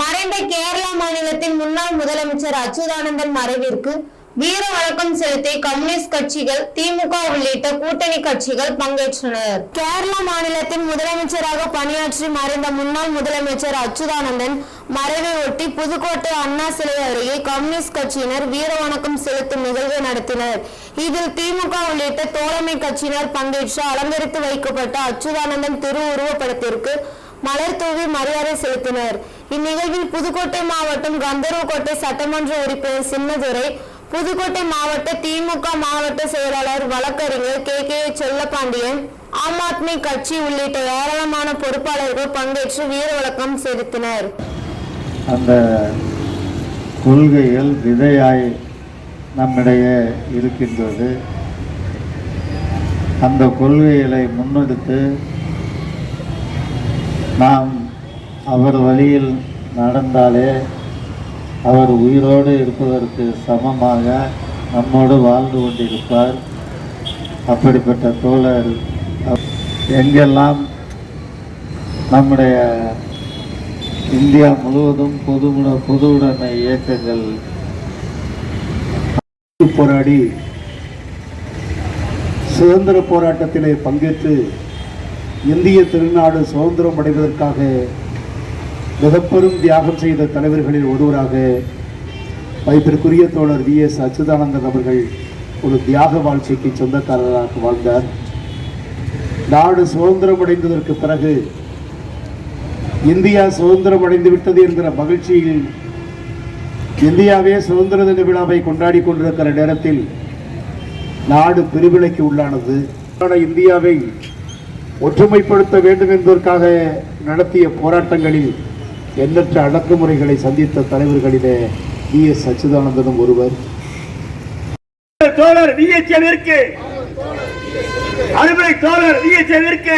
மறைந்த கேரளா மாநிலத்தின் முன்னாள் முதலமைச்சர் அச்சுதானந்தன் மறைவிற்கு வீர வணக்கம் செலுத்தி கம்யூனிஸ்ட் கட்சிகள் திமுக உள்ளிட்ட கூட்டணி கட்சிகள் பங்கேற்றனர். கேரளா மாநிலத்தின் முதலமைச்சராக பணியாற்றி மறைந்த முன்னாள் முதலமைச்சர் அச்சுதானந்தன் மறைவை ஒட்டி புதுக்கோட்டை அண்ணா சிலை அருகே கம்யூனிஸ்ட் கட்சியினர் வீர வணக்கம் செலுத்தும் நிகழ்வு நடத்தினர். இதில் திமுக உள்ளிட்ட தோழமை கட்சியினர் பங்கேற்று அலங்கரித்து வைக்கப்பட்ட அச்சுதானந்தன் திருவுருவப்படத்திற்கு மலர் தூவி மரியாதை செலுத்தினர். இந்நிகழ்வில் புதுக்கோட்டை மாவட்டம் கந்தர்வக்கோட்டை சட்டமன்ற உறுப்பினர் சின்னதுரை புதுக்கோட்டை மாவட்ட திமுக மாவட்ட செயலாளர் வழக்கறிஞர் கே. கே. செல்லப்பாண்டியன் ஆம் ஆத்மி கட்சி உள்ளிட்ட ஏராளமான பொறுப்பாளர்கள் பங்கேற்று வீர வழக்கம் செலுத்தினர். அந்த கொள்கைகள் விதையாய் நம்மிடையே இருக்கின்றது. அந்த கொள்கைகளை முன்னெடுத்து நாம் அவர் வழியில் நடந்தாலே அவர் உயிரோடு இருப்பதற்கு சமமாக நம்மோடு வாழ்ந்து கொண்டிருப்பார். அப்படிப்பட்ட தோழர் எங்கெல்லாம் நம்முடைய இந்தியா முழுவதும் பொதுவுட பொதுவுடைமை இயக்கங்கள் போராடி சுதந்திர போராட்டத்திலே பங்கேற்று இந்திய திருநாடு சுதந்திரம் அடைவதற்காக மிகப்பெரும் தியாகம் செய்த தலைவர்களில் ஒருவராக வைப்பிற்குரிய தோழர் வி. எஸ். அச்சுதானந்தன் அவர்கள் ஒரு தியாக வாழ்க்கைக்கு சொந்தக்காரராக வாழ்ந்தார். நாடு சுதந்திரம் அடைந்ததற்கு பிறகு இந்தியா சுதந்திரம் அடைந்து விட்டது என்கிற மகிழ்ச்சியில் இந்தியாவே சுதந்திர தின விழாவை கொண்டாடி கொண்டிருக்கிற நேரத்தில் நாடு பிரிவினைக்கு உள்ளானது. இந்தியாவை ஒற்றுமைப்படுத்த வேண்டும் என்பதற்காக நடத்திய போராட்டங்களில் எண்ணற்ற அடக்குமுறைகளை சந்தித்த தலைவர்களிலே வி எஸ் சச்சிதானந்தனும் ஒருவர். தோழர் விஎச்எவிற்கு அறுவை தோழர் விஎச்எவிற்கு